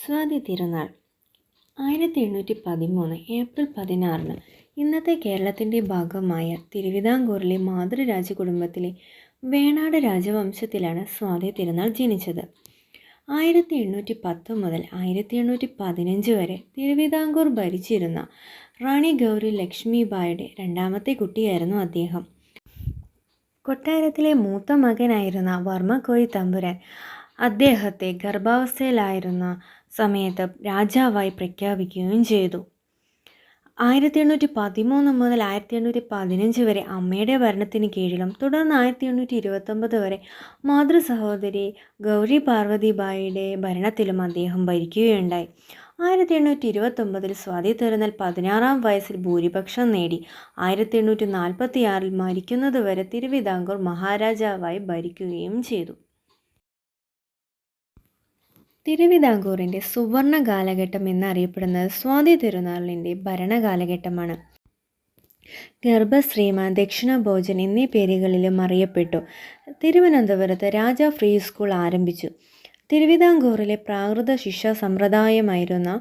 സ്വാതി തിരുനാൾ. ആയിരത്തി എണ്ണൂറ്റി പതിമൂന്ന് ഏപ്രിൽ പതിനാറിന് ഇന്നത്തെ കേരളത്തിന്റെ ഭാഗമായ തിരുവിതാംകൂറിലെ മാതൃരാജ കുടുംബത്തിലെ വേണാട് രാജവംശത്തിലാണ് സ്വാതി തിരുനാൾ ജനിച്ചത്. ആയിരത്തി എണ്ണൂറ്റി പത്ത് മുതൽ ആയിരത്തി എണ്ണൂറ്റി പതിനഞ്ച് വരെ തിരുവിതാംകൂർ ഭരിച്ചിരുന്ന റാണി ഗൗരി ലക്ഷ്മിബായുടെ രണ്ടാമത്തെ കുട്ടിയായിരുന്നു അദ്ദേഹം. കൊട്ടാരത്തിലെ മൂത്ത മകനായിരുന്ന വർമ്മക്കോയി തമ്പുരാൻ അദ്ദേഹത്തെ ഗർഭാവസ്ഥയിലായിരുന്ന സമയത്ത് രാജാവായി പ്രഖ്യാപിക്കുകയും ചെയ്തു. ആയിരത്തി എണ്ണൂറ്റി പതിമൂന്ന് മുതൽ ആയിരത്തി എണ്ണൂറ്റി പതിനഞ്ച് വരെ അമ്മയുടെ ഭരണത്തിന് കീഴിലും തുടർന്ന് ആയിരത്തി എണ്ണൂറ്റി ഇരുപത്തൊമ്പത് വരെ മാതൃ സഹോദരി ഗൗരി പാർവതിബായിയുടെ ഭരണത്തിലും അദ്ദേഹം ഭരിക്കുകയുണ്ടായി. ആയിരത്തി എണ്ണൂറ്റി ഇരുപത്തൊമ്പതിൽ സ്വാതി തിരുനാൾ പതിനാറാം വയസ്സിൽ ഭൂരിപക്ഷം നേടി. ആയിരത്തി എണ്ണൂറ്റി നാൽപ്പത്തി മരിക്കുന്നതുവരെ തിരുവിതാംകൂർ മഹാരാജാവായി ഭരിക്കുകയും ചെയ്തു. തിരുവിതാംകൂറിന്റെ സുവർണ കാലഘട്ടം എന്നറിയപ്പെടുന്നത് സ്വാതി തിരുനാളിന്റെ ഭരണകാലഘട്ടമാണ്. ഗർഭശ്രീമ ദക്ഷിണഭോജൻ എന്നീ പേരുകളിലും അറിയപ്പെട്ടു. തിരുവനന്തപുരത്ത് രാജ ഫ്രീ സ്കൂൾ ആരംഭിച്ചു. തിരുവിതാംകൂറിലെ പ്രാകൃത ശിക്ഷാ സമ്പ്രദായമായിരുന്ന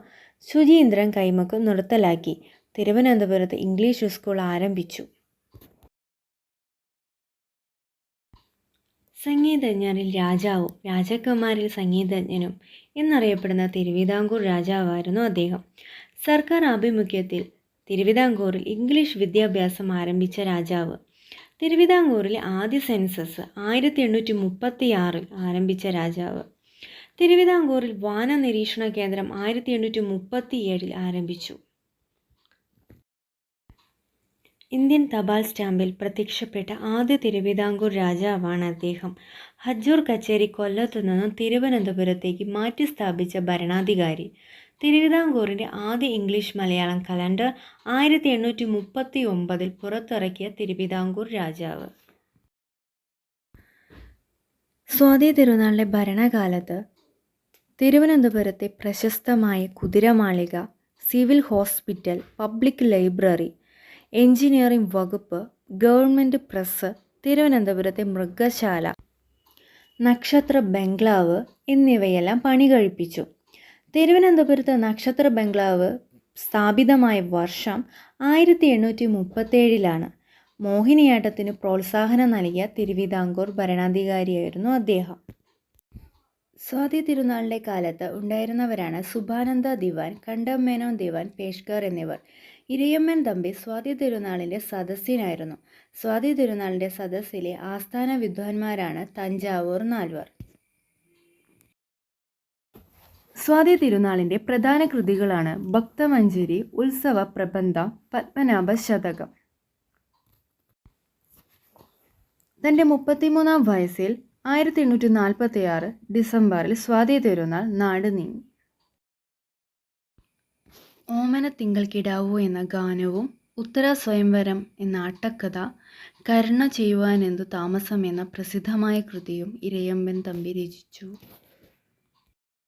ശുചീന്ദ്രൻ കൈമക്ക് നിർത്തലാക്കി. തിരുവനന്തപുരത്ത് ഇംഗ്ലീഷ് സ്കൂൾ ആരംഭിച്ചു. സംഗീതജ്ഞരിൽ രാജാവും രാജകുമാരിൽ സംഗീതജ്ഞനും എന്നറിയപ്പെടുന്ന തിരുവിതാംകൂർ രാജാവായിരുന്നു അദ്ദേഹം. സർക്കാർ ആഭിമുഖ്യത്തിൽ തിരുവിതാംകൂറിൽ ഇംഗ്ലീഷ് വിദ്യാഭ്യാസം ആരംഭിച്ച രാജാവ്. തിരുവിതാംകൂറിലെ ആദ്യ സെൻസസ് ആയിരത്തി എണ്ണൂറ്റി മുപ്പത്തി ആറിൽ ആരംഭിച്ച രാജാവ്. തിരുവിതാംകൂറിൽ വാന നിരീക്ഷണ കേന്ദ്രം ആയിരത്തി എണ്ണൂറ്റി മുപ്പത്തി ഏഴിൽ ആരംഭിച്ചു. ഇന്ത്യൻ തപാൽ സ്റ്റാമ്പിൽ പ്രത്യക്ഷപ്പെട്ട ആദ്യ തിരുവിതാംകൂർ രാജാവാണ് അദ്ദേഹം. ഹജ്ജൂർ കച്ചേരി കൊല്ലത്തു നിന്നും തിരുവനന്തപുരത്തേക്ക് മാറ്റി സ്ഥാപിച്ച ഭരണാധികാരി. തിരുവിതാംകൂറിന്റെ ആദ്യ ഇംഗ്ലീഷ് മലയാളം കലണ്ടർ ആയിരത്തി എണ്ണൂറ്റി മുപ്പത്തി ഒമ്പതിൽ പുറത്തിറക്കിയ തിരുവിതാംകൂർ രാജാവ്. സ്വാതി തിരുനാളിന്റെ ഭരണകാലത്ത് തിരുവനന്തപുരത്തെ പ്രശസ്തമായ Kuthiramalika civil hospital public library engineering വകുപ്പ് ഗവൺമെന്റ് പ്രസ് തിരുവനന്തപുരത്തെ മൃഗശാല നക്ഷത്ര ബംഗ്ലാവ് എന്നിവയെല്ലാം പണി കഴിപ്പിച്ചു. തിരുവനന്തപുരത്ത് നക്ഷത്ര ബംഗ്ലാവ് സ്ഥാപിതമായ വർഷം ആയിരത്തി എണ്ണൂറ്റി മുപ്പത്തേഴിലാണ് മോഹിനിയാട്ടത്തിന് പ്രോത്സാഹനം നൽകിയ തിരുവിതാംകൂർ ഭരണാധികാരിയായിരുന്നു അദ്ദേഹം. സ്വാതി തിരുനാളിന്റെ കാലത്ത് ഉണ്ടായിരുന്നവരാണ് സുഭാനന്ദ ദിവാൻ കണ്ടമ്മേനോൻ ദിവാൻ പേഷ്കർ എന്നിവർ. ഇരയമ്മൻ തമ്പി സ്വാതി തിരുനാളിന്റെ സദസ്സിനായിരുന്നു. സ്വാതി തിരുനാളിന്റെ സദസ്സിലെ ആസ്ഥാന വിദ്വാൻമാരാണ് തഞ്ചാവൂർ നാൽവർ. സ്വാതി തിരുനാളിന്റെ പ്രധാന കൃതികളാണ് ഭക്തമഞ്ജരി ഉത്സവ പ്രബന്ധം പത്മനാഭ ശതകം. തന്റെ മുപ്പത്തിമൂന്നാം വയസ്സിൽ ആയിരത്തി എണ്ണൂറ്റി നാൽപ്പത്തി ആറ് ഡിസംബറിൽ സ്വാതി തിരുനാൾ നാട് നീങ്ങി. ഓമന തിങ്കൾക്കിടാവോ കിടാവു എന്ന ഗാനവും ഉത്തര സ്വയംവരം എന്ന അട്ടക്കഥ കരുണ ചെയ്യുവാനെന്തു താമസം എന്ന പ്രസിദ്ധമായ കൃതിയും ഇരയമ്പൻ തമ്പി രചിച്ചു.